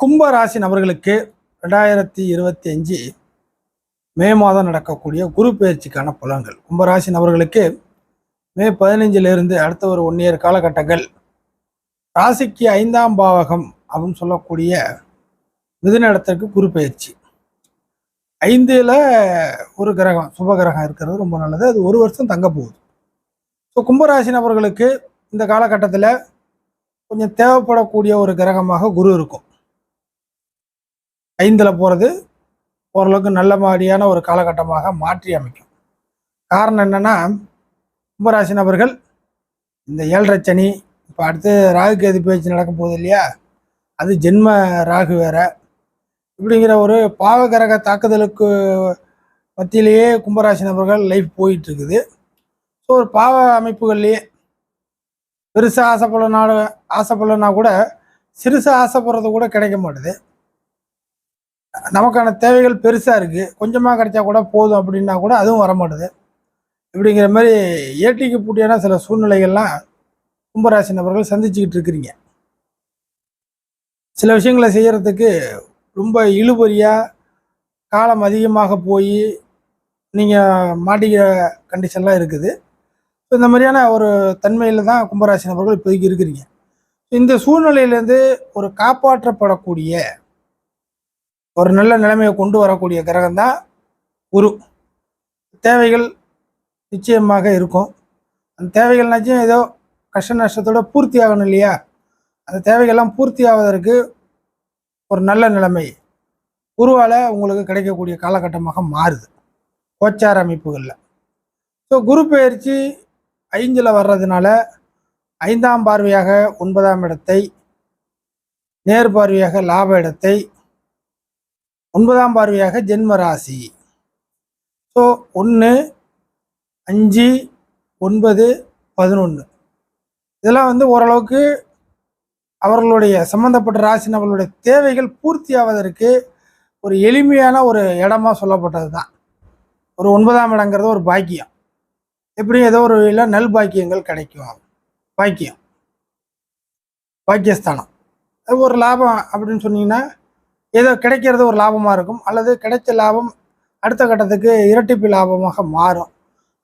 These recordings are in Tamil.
கும்ப ராசி நபர்களுக்கு ரெண்டாயிரத்தி இருபத்தி அஞ்சு மே மாதம் நடக்கக்கூடிய குரு பயிற்சிக்கான பலன்கள். கும்பராசி நபர்களுக்கு மே பதினஞ்சிலிருந்து அடுத்த ஒரு ஒன் இயர் காலகட்டங்கள். ராசிக்கு ஐந்தாம் பாவகம் அப்படின்னு சொல்லக்கூடிய மிதுனிடத்திற்கு குரு பயிற்சி. ஐந்தில் ஒரு கிரகம் சுப கிரகம் இருக்கிறது ரொம்ப நல்லது. அது ஒரு வருஷம் தங்க போகுது. ஸோ கும்பராசி நபர்களுக்கு இந்த காலகட்டத்தில் கொஞ்சம் தேவைப்படக்கூடிய ஒரு கிரகமாக குரு இருக்கும். ஐந்தில் போகிறது ஓரளவுக்கு நல்ல மாதிரியான ஒரு காலகட்டமாக மாற்றி அமைக்கும். காரணம் என்னென்னா கும்பராசி நபர்கள் இந்த ஏழரை சனி இப்போ அடுத்து ராகு கேது பேச்சு நடக்கும் போகுது இல்லையா? அது ஜென்ம ராகு வேற. இப்படிங்கிற ஒரு பாவகரக தாக்குதலுக்கு மத்தியிலேயே கும்பராசி நபர்கள் லைஃப் போயிட்டுருக்குது. ஸோ ஒரு பாவ அமைப்புகள்லேயே பெருசாக ஆசைப்படலனாலும் ஆசைப்படலன்னா கூட சிறுசாக ஆசைப்படுறது கூட கிடைக்க மாட்டுது. நமக்கான தேவைகள் பெருசாக இருக்குது கொஞ்சமாக கிடைச்சா கூட போதும் அப்படின்னா கூட அதுவும் வரமாட்டுது. இப்படிங்கிற மாதிரி ஏட்டிக்கு பூட்டியான சில சூழ்நிலைகள்லாம் கும்பராசி நபர்கள் சந்திச்சுக்கிட்டு இருக்கிறீங்க. சில விஷயங்களை செய்கிறதுக்கு ரொம்ப இழுபறியாக காலம் அதிகமாக போய் நீங்கள் மாட்டிக்கிற கண்டிஷன்லாம் இருக்குது. ஸோ இந்த மாதிரியான ஒரு தன்மையில் தான் கும்பராசி நபர்கள் இப்போதைக்கு இருக்கிறீங்க. இந்த சூழ்நிலையிலேருந்து ஒரு காப்பாற்றப்படக்கூடிய ஒரு நல்ல நிலைமையை கொண்டு வரக்கூடிய கிரகம் தான் குரு. தேவைகள் நிச்சயமாக இருக்கும். அந்த தேவைகள்னாச்சும் ஏதோ கஷ்ட நஷ்டத்தோட பூர்த்தி ஆகணும் இல்லையா? அந்த தேவைகள்லாம் பூர்த்தி ஆவதற்கு ஒரு நல்ல நிலைமை. குருவால் உங்களுக்கு கிடைக்கக்கூடிய காலகட்டமாக மாறுது. கோச்சார அமைப்புகளில். ஸோ குரு பயிற்சி ஐந்தில் வர்றதுனால ஐந்தாம் பார்வையாக ஒன்பதாம் இடத்தை நேர் பார்வையாக லாப இடத்தை ஒன்பதாம் பார்வையாக ஜென்ம ராசி. ஸோ ஒன்று அஞ்சு ஒன்பது பதினொன்று இதெல்லாம் வந்து ஓரளவுக்கு அவர்களுடைய சம்பந்தப்பட்ட ராசி நபர்களுடைய தேவைகள் பூர்த்தி ஆவதற்கு ஒரு எளிமையான ஒரு இடமா சொல்லப்பட்டது தான் ஒரு ஒன்பதாம் இடங்கிறது ஒரு பாக்கியம். எப்படியும் ஏதோ ஒரு இல்லை நல் பாக்கியங்கள் கிடைக்கும். பாக்கியம். பாக்கியஸ்தானம். அது ஒரு லாபம் அப்படின்னு சொன்னீங்கன்னா ஏதோ கிடைக்கிறது ஒரு லாபமாக இருக்கும். அல்லது கிடைச்ச லாபம் அடுத்த கட்டத்துக்கு இரட்டிப்பு லாபமாக மாறும்.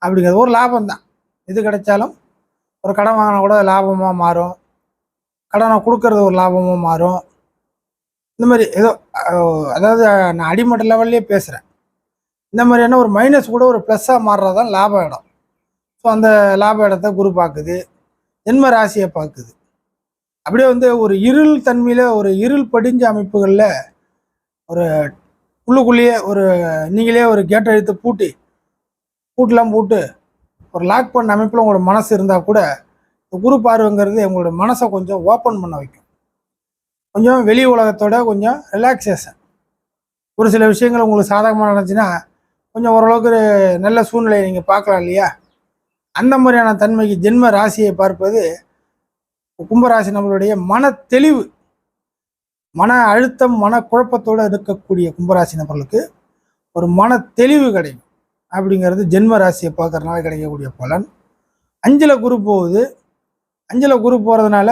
அப்படிங்கிறது ஒரு லாபம் தான் இது கிடைச்சாலும் ஒரு கடன் வாங்கினா கூட லாபமாக மாறும். கடனை கொடுக்கறது ஒரு லாபமாக மாறும். இந்த மாதிரி ஏதோ அதாவது நான் அடிமட்ட லெவல்லே பேசுகிறேன் இந்த மாதிரியான ஒரு மைனஸ் கூட ஒரு ப்ளஸ்ஸாக மாறுறது தான் லாப இடம். ஸோ அந்த லாப இடத்த குரு பார்க்குது. ஜென்ம ராசியை பார்க்குது. அப்படியே வந்து ஒரு இருள் தன்மையில் ஒரு இருள் படிஞ்ச அமைப்புகளில் ஒரு உள்ளுக்குள்ளேயே ஒரு நீங்களே ஒரு கேட் அழுத்து பூட்டி பூட்டெலாம் போட்டு ஒரு லாக் பண்ண அமைப்பில் உங்களோட மனசு இருந்தால் கூட இந்த குரு பார்வைங்கிறது உங்களோட மனசை கொஞ்சம் ஓப்பன் பண்ண வைக்கும். கொஞ்சம் வெளி உலகத்தோட கொஞ்சம் ரிலாக்ஸேஷன் ஒரு சில விஷயங்கள் உங்களுக்கு சாதகமாக நடந்துச்சுன்னா கொஞ்சம் ஓரளவுக்கு நல்ல சூழ்நிலையை நீங்கள் பார்க்கலாம் இல்லையா? அந்த மாதிரியான தன்மைக்கு ஜென்ம ராசியை பார்ப்பது கும்பராசி நம்மளுடைய மன தெளிவு மன அழுத்தம் மன குழப்பத்தோடு இருக்கக்கூடிய கும்பராசி நபர்களுக்கு ஒரு மன தெளிவு கிடைக்கும். அப்படிங்கிறது ஜென்ம ராசியை பார்க்குறதுனால கிடைக்கக்கூடிய பலன். அஞ்சில் குரு போகுது. அஞ்சில் குரு போகிறதுனால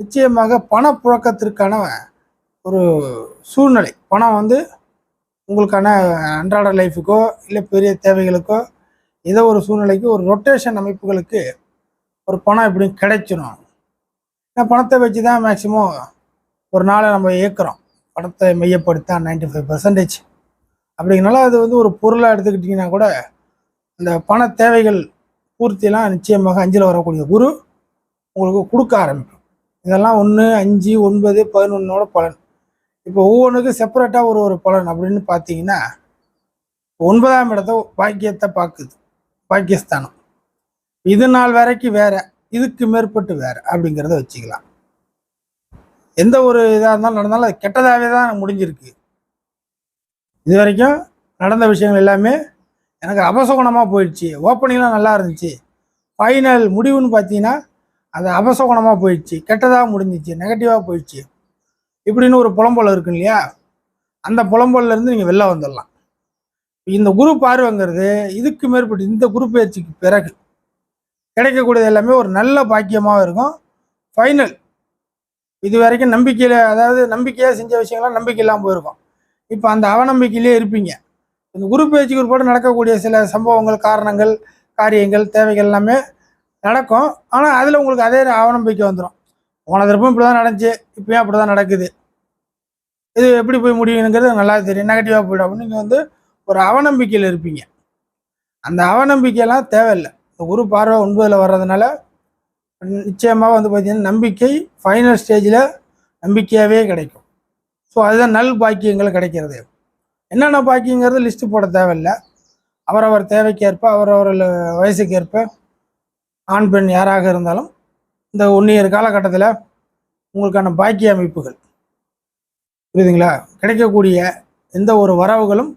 நிச்சயமாக பணப்புழக்கத்திற்கான ஒரு சூழ்நிலை. பணம் வந்து உங்களுக்கான அன்றாட லைஃபுக்கோ இல்லை பெரிய தேவைகளுக்கோ ஏதோ ஒரு சூழ்நிலைக்கு ஒரு ரொட்டேஷன் அமைப்புகளுக்கு ஒரு பணம் இப்படி கிடைச்சிடும் ஏன்னா பணத்தை வச்சு தான் மேக்சிமம் ஒரு நாளை நம்ம இயக்குறோம். பணத்தை மையப்படுத்தா நைன்டி ஃபைவ் பர்சன்டேஜ் அப்படிங்கனால அது வந்து ஒரு பொருளாக எடுத்துக்கிட்டிங்கன்னா கூட அந்த பண தேவைகள் பூர்த்தியெல்லாம் நிச்சயமாக அஞ்சில் வரக்கூடிய குரு உங்களுக்கு கொடுக்க ஆரம்பிக்கும். இதெல்லாம் ஒன்று அஞ்சு ஒன்பது பதினொன்னோட பலன். இப்போ ஒவ்வொன்றுக்கும் செப்பரேட்டாக ஒரு ஒரு பலன் அப்படின்னு பார்த்தீங்கன்னா ஒன்பதாம் இடத்த பாக்கியத்தை பார்க்குது. பாக்கியஸ்தானம். இது நாள் வரைக்கும் வேறு இதுக்கு மேற்பட்டு வேறு அப்படிங்கிறத வச்சுக்கலாம். எந்த ஒரு இதாக இருந்தாலும் நடந்தாலும் அது கெட்டதாகவே தான் முடிஞ்சிருக்கு. இது வரைக்கும் நடந்த விஷயங்கள் எல்லாமே எனக்கு அபசகுணமாக போயிடுச்சு. ஓப்பனிங்லாம் நல்லா இருந்துச்சு. ஃபைனல் முடிவுன்னு பார்த்தீங்கன்னா அது அபசகுணமாக போயிடுச்சு. கெட்டதாக முடிஞ்சிச்சு. நெகட்டிவாக போயிடுச்சு. இப்படின்னு ஒரு புலம்பொல் இருக்கு இல்லையா? அந்த புலம்பொல்லேருந்து நீங்கள் வெளில வந்துடலாம். இந்த குரு பார்வைங்கிறது இதுக்கு மேற்பட்டு இந்த குரு பயிற்சிக்கு பிறகு கிடைக்கக்கூடியது எல்லாமே ஒரு நல்ல பாக்கியமாக இருக்கும். ஃபைனல் இது வரைக்கும் நம்பிக்கையில் அதாவது நம்பிக்கையாக செஞ்ச விஷயங்கள்லாம் நம்பிக்கை இல்லாமல் போயிருக்கும். இப்போ அந்த அவநம்பிக்கையிலே இருப்பீங்க. இந்த குரு பேச்சுக்கு உட்பட நடக்கக்கூடிய சில சம்பவங்கள் காரணங்கள் காரியங்கள் தேவைகள் எல்லாமே நடக்கும். ஆனால் அதில் உங்களுக்கு அதே அவநம்பிக்கை வந்துடும் போன தரப்பும் இப்படி தான் நடந்துச்சு இப்பயும் அப்படி தான் நடக்குது. இது எப்படி போய் முடியுங்கிறது நல்லா தெரியும். நெகட்டிவாக போய்டும். அப்படின்னு நீங்கள் வந்து ஒரு அவநம்பிக்கையில் இருப்பீங்க. அந்த அவநம்பிக்கையெல்லாம் தேவையில்லை. இந்த குரு பார்வை ஒன்பதில் வர்றதுனால நிச்சயமாக வந்து பார்த்திங்கன்னா நம்பிக்கை ஃபைனல் ஸ்டேஜில் நம்பிக்கையாகவே கிடைக்கும். ஸோ அதுதான் நல் பாக்கியங்கள் கிடைக்கிறது. என்னென்ன பாக்கியங்கிறது லிஸ்ட்டு போட தேவையில்லை. அவரவர் தேவைக்கேற்ப அவரவர் வயசுக்கேற்ப ஆண் பெண் யாராக இருந்தாலும் இந்த ஒன் இயர் காலகட்டத்தில் உங்களுக்கான பாக்கிய அமைப்புகள். புரியுதுங்களா? கிடைக்கக்கூடிய எந்த ஒரு வரவுகளும்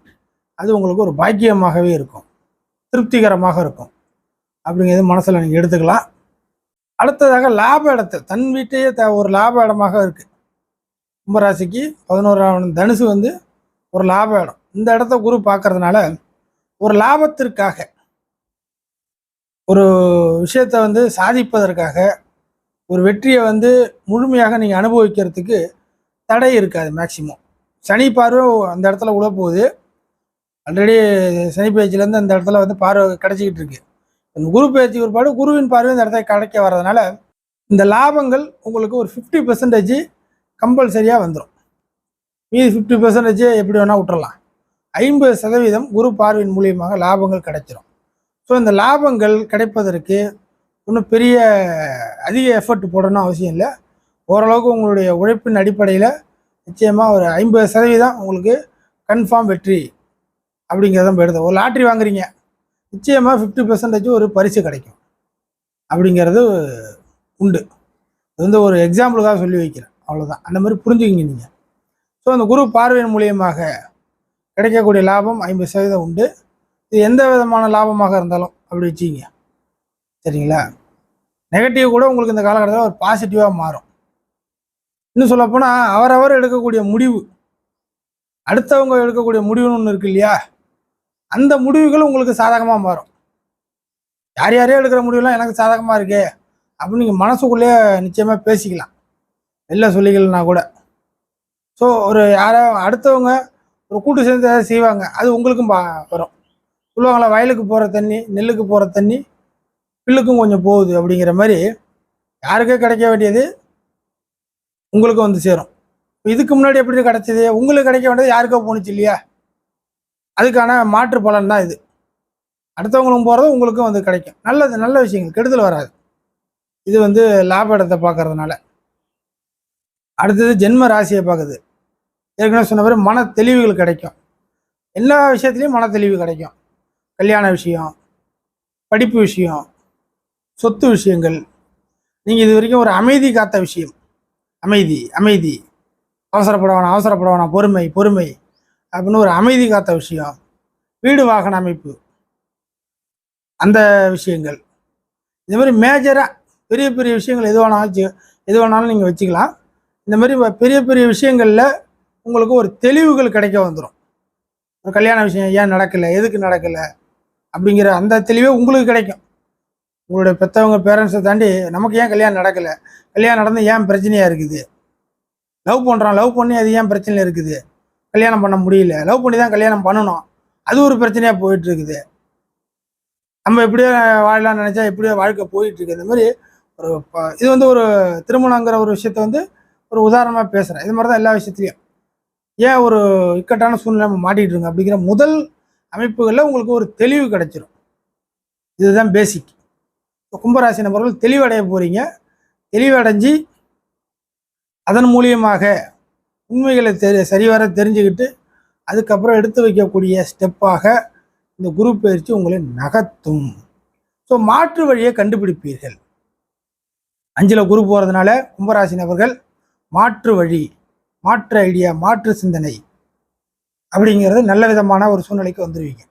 அது உங்களுக்கு ஒரு பாக்கியமாகவே இருக்கும். திருப்திகரமாக இருக்கும். அப்படிங்கிறது மனசில் நீங்கள் எடுத்துக்கலாம். அடுத்ததாக லாப இடத்தை தன் வீட்டையே த ஒரு லாப இடமாக இருக்குது கும்பராசிக்கு பதினோராம் தனுசு வந்து ஒரு லாப இடம். இந்த இடத்த குரு பார்க்கறதுனால ஒரு லாபத்திற்காக ஒரு விஷயத்த வந்து சாதிப்பதற்காக ஒரு வெற்றியை வந்து முழுமையாக நீங்கள் அனுபவிக்கிறதுக்கு தடை இருக்காது மேக்சிமம். சனி பார்வை அந்த இடத்துல உழப்போகுது. போகுது ஆல்ரெடி சனி பேச்சிலேருந்து அந்த இடத்துல வந்து பார்வை கிடச்சிக்கிட்டு இருக்கு. இந்த குரு பேச்சு ஒருபாடு குருவின் பார்வை இந்த இடத்துல கிடைக்க வர்றதுனால இந்த லாபங்கள் உங்களுக்கு ஒரு ஃபிஃப்டி பெர்சன்டேஜ் கம்பல்சரியாக வந்துடும் மீதி ஃபிஃப்டி பெர்சன்டேஜ் எப்படி வேணால் விட்டுறலாம். ஐம்பது சதவீதம் குரு பார்வையின் மூலியமாக லாபங்கள் கிடைச்சிரும். ஸோ இந்த லாபங்கள் கிடைப்பதற்கு ஒன்றும் பெரிய அதிக எஃபர்ட் போடணும் அவசியம் இல்லை. ஓரளவுக்கு உங்களுடைய உழைப்பின் அடிப்படையில் நிச்சயமாக ஒரு ஐம்பது சதவீதம் உங்களுக்கு கன்ஃபார்ம் வெற்றி அப்படிங்கிறத நம்ம எடுத்தோம் ஒரு லாட்ரி வாங்குறீங்க. நிச்சயமாக ஃபிஃப்டி பெர்சன்டேஜ் ஒரு பரிசு கிடைக்கும். அப்படிங்கிறது உண்டு. இது வந்து ஒரு எக்ஸாம்பிளுக்காக சொல்லி வைக்கிறேன். அவ்வளோதான் அந்த மாதிரி புரிஞ்சுக்கிங்க நீங்கள் ஸோ அந்த குரு பார்வையின் மூலியமாக கிடைக்கக்கூடிய லாபம் ஐம்பது சதவீதம் உண்டு. இது எந்த விதமான லாபமாக இருந்தாலும் அப்படி வச்சுக்கிங்க. சரிங்களா? நெகட்டிவ் கூட உங்களுக்கு இந்த காலகட்டத்தில் ஒரு பாசிட்டிவாக மாறும். இன்னும் சொல்லப்போனால் அவரவர் எடுக்கக்கூடிய முடிவு அடுத்தவங்க எடுக்கக்கூடிய முடிவுன்னு ஒன்று இருக்கு இல்லையா? அந்த முடிவுகள் உங்களுக்கு சாதகமாக மாறும். யார் யாரையோ எடுக்கிற முடிவுலாம் எனக்கு சாதகமாக இருக்கே அப்படின்னு நீங்கள் மனசுக்குள்ளேயே நிச்சயமாக பேசிக்கலாம். வெளில சொல்லிக்கலனா கூட. ஸோ ஒரு யாரோ அடுத்தவங்க ஒரு கூட்டு சேர்ந்து ஏதாவது செய்வாங்க அது உங்களுக்கும் பா வரும். சொல்லுவாங்களா வயலுக்கு போகிற தண்ணி நெல்லுக்கு போகிற தண்ணி பில்லுக்கும் கொஞ்சம் போகுது அப்படிங்கிற மாதிரி யாருக்கே கிடைக்க வேண்டியது உங்களுக்கும் வந்து சேரும். இதுக்கு முன்னாடி எப்படி கிடச்சிது? உங்களுக்கு கிடைக்க வேண்டியது யாருக்கோ போணுச்சு இல்லையா? அதுக்கான மாற்று பலன் தான் இது. அடுத்தவங்களும் போகிறது உங்களுக்கும் வந்து கிடைக்கும். நல்லது நல்ல விஷயங்கள் கெடுதல் வராது. இது வந்து லாப இடத்தை பார்க்கறதுனால. அடுத்தது ஜென்ம ராசியை பார்க்குது. ஏற்கனவே சொன்ன மாதிரி மன தெளிவுகள் கிடைக்கும். எல்லா விஷயத்துலையும் மன தெளிவு கிடைக்கும். கல்யாண விஷயம் படிப்பு விஷயம் சொத்து விஷயங்கள். நீங்கள் இது வரைக்கும் ஒரு அமைதி காத்த விஷயம். அமைதி அமைதி. அவசரப்பட வேணாம் அவசரப்பட வேணாம் பொறுமை பொறுமை. அப்படின்னு ஒரு அமைதி காத்த விஷயம். வீடு வாகன அமைப்பு. அந்த விஷயங்கள். இந்த மாதிரி மேஜராக பெரிய பெரிய விஷயங்கள் எது வேணாலும் வச்சு எது வேணாலும் நீங்கள் வச்சுக்கலாம். இந்த மாதிரி பெரிய பெரிய விஷயங்களில் உங்களுக்கு ஒரு தெளிவுகள் கிடைக்க வந்துடும் ஒரு கல்யாண விஷயம் ஏன் நடக்கலை எதுக்கு நடக்கலை அப்படிங்கிற அந்த தெளிவே உங்களுக்கு கிடைக்கும். உங்களுடைய பெற்றவங்க பேரண்ட்ஸை தாண்டி நமக்கு ஏன் கல்யாணம் நடக்கலை? கல்யாணம் நடந்து ஏன் பிரச்சனையாக இருக்குது? லவ் பண்ணுறோம் லவ் பண்ணி அது ஏன் பிரச்சனையில் இருக்குது? கல்யாணம் பண்ண முடியல. லவ் பண்ணி தான் கல்யாணம் பண்ணணும். அது ஒரு பிரச்சனையாக போயிட்டு இருக்குது நம்ம எப்படியோ வாழலாம்னு நினச்சா எப்படியோ வாழ்க்கை போயிட்டு இருக்கு இந்த மாதிரி ஒரு ப- இது வந்து ஒரு திருமணங்கிற ஒரு விஷயத்த வந்து ஒரு உதாரணமாக பேசுகிறேன் இது மாதிரி தான் எல்லா விஷயத்துலையும். ஏன் ஒரு இக்கட்டான சூழ்நிலை நம்ம மாட்டிகிட்டு இருக்கோம் அப்படிங்கிற முதல் அமைப்புகளில் உங்களுக்கு ஒரு தெளிவு கிடைச்சிரும். இதுதான் பேசிக் கும்பராசி நபர்கள் தெளிவடைய போகிறீங்க தெளிவடைஞ்சு அதன் மூலியமாக உண்மைகளை தெரி சரிவர தெரிஞ்சுக்கிட்டு அதுக்கப்புறம் எடுத்து வைக்கக்கூடிய ஸ்டெப்பாக இந்த குரு பயிற்சி உங்களை நகர்த்தும். ஸோ மாற்று வழியை கண்டுபிடிப்பீர்கள். அஞ்சில் குரு போகிறதுனால கும்பராசி நபர்கள் மாற்று வழி மாற்று ஐடியா மாற்று சிந்தனை அப்படிங்கிறது நல்ல விதமான ஒரு சூழ்நிலைக்கு வந்துடுவீங்க